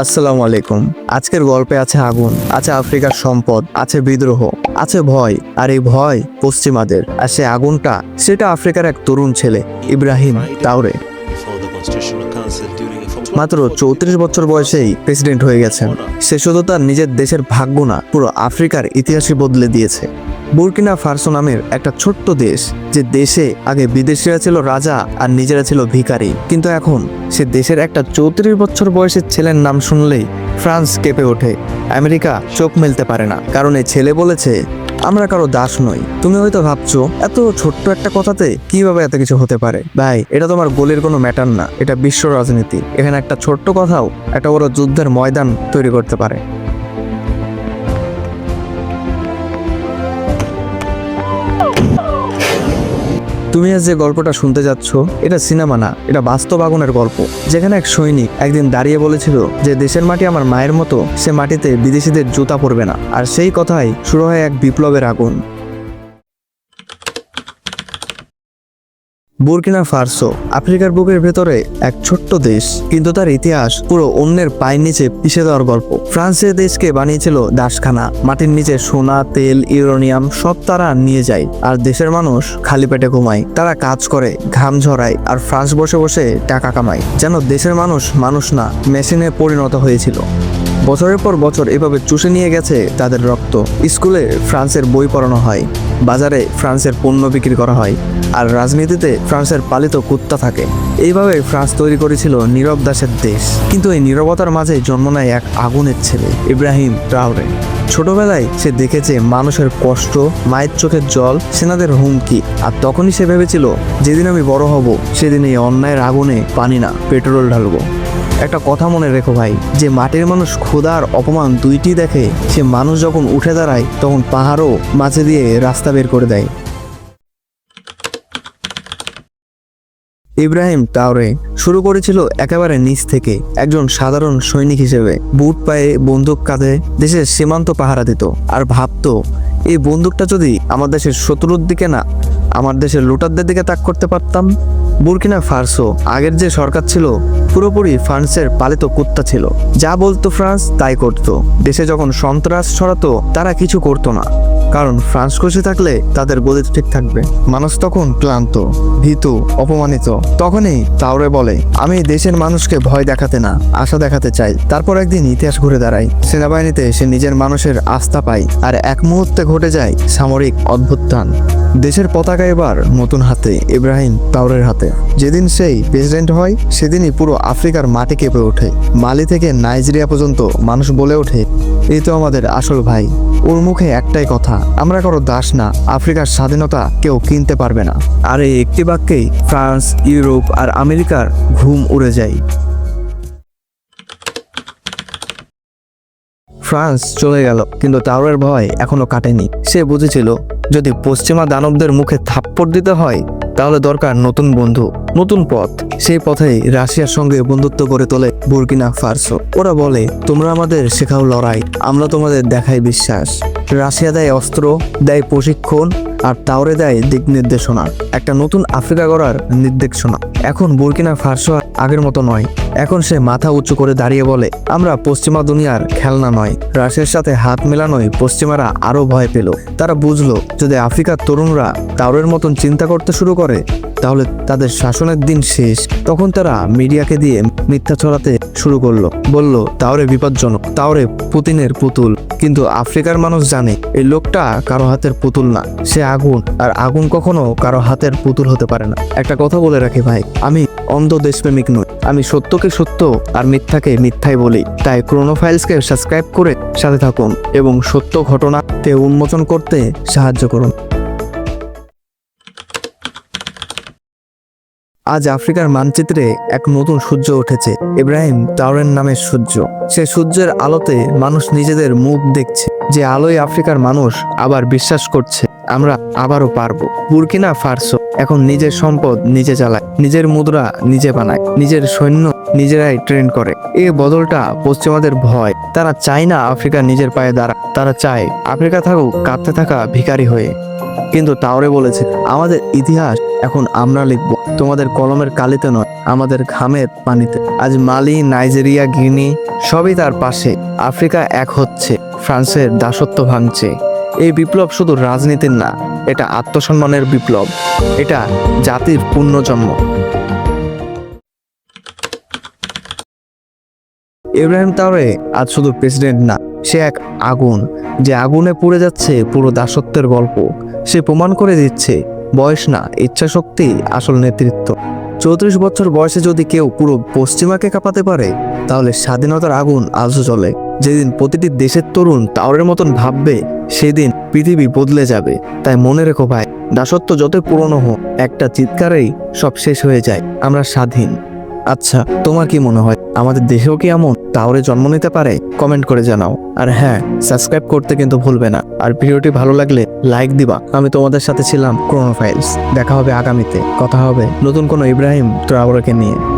আসসালামু আলাইকুম। আজকের গল্পে আছে আগুন, আছে আফ্রিকার সম্পদ, আছে বিদ্রোহ, আছে ভয়, আর এই ভয় পশ্চিমাদের। আর সে আগুনটা, সেটা আফ্রিকার এক তরুণ ছেলে, ইব্রাহিম তাওরে। মাত্র চৌত্রিশ বছর বয়সেই প্রেসিডেন্ট হয়ে গেছেন। সে শুধু তার নিজের দেশের ভাগ্য না, পুরো আফ্রিকার ইতিহাসই বদলে দিয়েছে। বুরকিনা ফার্সো নামের একটা ছোট্ট দেশ। যে দেশে আগে বিদেশিরা ছিল রাজা আর নিজেরা ছিল ভিখারি। কিন্তু এখন সে দেশের একটা চৌত্রিশ বছর বয়সের ছেলের নাম শুনলেই ফ্রান্স কেঁপে ওঠে। আমেরিকা চোখ মেলতে পারে না। কারণ এই ছেলে বলেছে, আমরা কারও দাস নই। তুমি হয়তো ভাবছ, এত ছোট্ট একটা কথাতে কীভাবে এত কিছু হতে পারে? ভাই, এটা তোমার গোলের কোনো ম্যাটার না। এটা বিশ্ব রাজনীতি। এখানে একটা ছোট্ট কথাও একটা বড় যুদ্ধের ময়দান তৈরি করতে পারে। তুমি আজ যে গল্পটা শুনতে যাচ্ছ, এটা সিনেমা না, এটা বাস্তব আগুনের গল্প। যেখানে এক সৈনিক একদিন দাঁড়িয়ে বলেছিল যে দেশের মাটি আমার মায়ের মতো, সে মাটিতে বিদেশিদের জুতা পড়বে না। আর সেই কথাই শুরু হয় এক বিপ্লবের আগুন। বুরকিনা ফার্সো, আফ্রিকার বুকের ভেতরে এক ছোট্ট দেশ, কিন্তু তার ইতিহাস পুরো অন্যের পায়ের নিচে পিষে দেওয়ার গল্প। ফ্রান্সের দেশকে বানিয়েছিল দাসখানা, মাটির নিচে সোনা, তেল, ইউরোনিয়াম, সব তারা নিয়ে যায়, আর দেশের মানুষ খালি পেটে ঘুমায়। তারা কাজ করে, ঘাম ঝরায়, আর ফ্রান্স বসে বসে টাকা কামায়, যেন দেশের মানুষ মানুষ না, মেশিনে পরিণত হয়েছিল। বছরের পর বছর এভাবে চুষে নিয়ে গেছে তাদের রক্ত। স্কুলে ফ্রান্সের বই পড়ানো হয়, বাজারে ফ্রান্সের পণ্য বিক্রি করা হয়, আর রাজনীতিতে ফ্রান্সের পালিত কুত্তা থাকে। এইভাবে ফ্রান্স তৈরি করেছিল নীরব দাসের দেশ। কিন্তু এই নীরবতার মাঝে জন্ম নেয় এক আগুনের ছেলে, ইব্রাহিম ট্রাউরে। ছোটবেলায় সে দেখেছে মানুষের কষ্ট, মায়ের চোখের জল, সেনাদের হুমকি, আর তখনই সে ভেবেছিল, যেদিন আমি বড় হব, সেদিন এই অন্যায়ের আগুনে পানি না, পেট্রোল ঢালবো। একটা কথা মনে রেখো ভাই, যে মাটির মানুষ ক্ষুধা আর অপমান দুইটি দেখে সে মানুষ যখন উঠে দাঁড়ায়, তখন পাহাড়ও মাঝে দিয়ে রাস্তা বের করে দেয়। ইব্রাহিম তাওরে শুরু করেছিল একেবারে নিচ থেকে একজন সাধারণ সৈনিক হিসেবে। বুট পায়ে বন্দুক কাঁধে দেশের সীমান্ত পাহারা দিত আর ভাবতো, এই বন্দুকটা যদি আমার দেশের শত্রুর দিকে না, আমার দেশের লুটারদের দিকে তাক করতে পারতাম? বুরকিনা ফার্সো আগের যে সরকার ছিল, পুরোপুরি ফ্রান্সের পালিত কুত্তা ছিল। যা বলতো ফ্রান্স, তাই করত। দেশে যখন সন্ত্রাস ছড়াতো, তারা কিছু করতো না। কারণ ফ্রান্স খুশি থাকলে তাদের গদি ঠিক থাকবে। মানুষ তখন ক্লান্ত, ভীতু, অপমানিত। তখনই তাওরে বলে, আমি দেশের মানুষকে ভয় দেখাতে না, আশা দেখাতে চাই। তারপর একদিন ইতিহাস ঘুরে দাঁড়ায়। সেনাবাহিনীতে সে নিজের মানুষের আস্থা পায়। আর এক মুহূর্তে ঘটে যায় সামরিক অভ্যুত্থান। দেশের পতাকা এবার নতুন হাতে, ইব্রাহিম তাওরের হাতে। যেদিন সেই প্রেসিডেন্ট হয়, সেদিনই পুরো আফ্রিকার মাটি কেঁপে ওঠে। মালি থেকে নাইজেরিয়া পর্যন্ত মানুষ বলে ওঠে, এই তো আমাদের আসল ভাই। ওর মুখে একটাই কথা, আমরা কারও দাস না, আফ্রিকার স্বাধীনতা কেউ কিনতে পারবে না। আর এই একটি বাক্যেই ফ্রান্স, ইউরোপ আর আমেরিকার ঘুম উড়ে যায়। ফ্রান্স চলে গেল, কিন্তু তাওরের ভয় এখনও কাটেনি। সে বুঝেছিল, যদি পশ্চিমা দানবদের মুখে থাপ্পড় দিতে হয়, তাহলে দরকার নতুন বন্ধু, নতুন পথ। সেই পথেই রাশিয়ার সঙ্গে বন্ধুত্ব করে তোলে বুরকিনা ফার্সো। ওরা বলে, তোমরা আমাদের শেখাও লড়াই, আমরা তোমাদের দেখাই বিশ্বাস। রাশিয়া দেয় অস্ত্র, দেয় প্রশিক্ষণ আর তাওরে দেয় দিক নির্দেশনা। একটা নতুন আফ্রিকা গড়ার নির্দেশনা। এখন বুরকিনা ফার্সো আগের মতো নয়। এখন সে মাথা উঁচু করে দাঁড়িয়ে বলে, আমরা পশ্চিমা দুনিয়ার খেলনা নয়। রাশিয়ার সাথে হাত মেলানোয় পশ্চিমারা আরও ভয় পেল। তারা বুঝলো, যদি আফ্রিকার তরুণরা তাওরের মতন চিন্তা করতে শুরু করে তাহলে তাদের শাসনের দিন শেষ। তখন তারা মিডিয়াকে দিয়ে মিথ্যা ছড়াতে শুরু করল। বলল, তাওরে বিপজ্জনক, তাওরে পুতিনের পুতুল। কিন্তু আফ্রিকার মানুষ জানে, এই লোকটা কারও হাতের পুতুল না। সে আগুন, আর আগুন কখনো কারও হাতের পুতুল হতে পারে না। একটা কথা বলে রাখি ভাই, আমি অন্ধ দেশপ্রেমিক নই। আমি সত্যকে সত্য আর মিথ্যাকে মিথ্যাই বলি। তাই ক্রোনোফাইলসকে সাবস্ক্রাইব করে সাথে থাকুন এবং সত্য ঘটনাতে উন্মোচন করতে সাহায্য করুন। আজ আফ্রিকার মানচিত্রে এক নতুন সূর্য উঠেছে, ইব্রাহিম তাওরেন নামের সূর্য। সে সূর্যের আলোতে মানুষ নিজেদের মুখ দেখছে, যে আলোয় আফ্রিকার মানুষ আবার বিশ্বাস করছে, আমরা আবারও পারব। বুরকিনা ফার্সো এখন নিজের সম্পদ নিজে চালায়, নিজের মুদ্রা নিজে বানায়, নিজের সৈন্য নিজেরাই ট্রেন করে। এই বদলটা পশ্চিমাদের ভয়। তারা চায় না আফ্রিকা নিজের পায়ে দাঁড়া তারা চায় আফ্রিকা থাকুক কাঁদতে থাকা ভিখারি হয়ে। কিন্তু তাওরে বলেছে, আমাদের ইতিহাস এখন আমরা লিখব। তোমাদের কলমের কালিতে নয়, আমাদের ঘামের পানিতে। আজ মালি, নাইজেরিয়া, গিনি সবই তার পাশে। আফ্রিকা এক হচ্ছে, ফ্রান্সের দাসত্ব ভাঙছে। এই বিপ্লব শুধু রাজনীতির না, এটা আত্মসম্মানের বিপ্লব। এটা জাতির পুণ্যজন্ম। ইব্রাহিম তাওরে আজ শুধু প্রেসিডেন্ট না, সে এক আগুন, যে আগুনে পুড়ে যাচ্ছে পুরো দাসত্বের গল্প। সে প্রমাণ করে দিচ্ছে, বয়স না, ইচ্ছাশক্তি, আসল নেতৃত্ব। চৌত্রিশ বছর বয়সে যদি কেউ পুরো পশ্চিমাকে কাঁপাতে পারে, তাহলে স্বাধীনতার আগুন আজও চলে যেদিন প্রতিটি দেশের তরুণ তাওরের মতন ভাববে, সেদিন পৃথিবী বদলে যাবে। তাই মনে রেখো ভাই, দাসত্ব যতই পুরনো হোক, একটা চিৎকারেই সব শেষ হয়ে যায়, আমরা স্বাধীন। আচ্ছা তোমার কি মনে হয়? আমাদের দেহেও কি এমন? তাহলে জন্ম নিতে পারে? কমেন্ট করে জানাও। আর হ্যাঁ সাবস্ক্রাইব করতে কিন্তু ভুলবে না। আর ভিডিওটি ভালো লাগলে লাইক দিবা। আমি তোমাদের সাথে ছিলাম ক্রোনো ফাইলস দেখা হবে আগামীতে। কথা হবে নতুন কোনো ইব্রাহিম ট্রাভেলকে নিয়ে।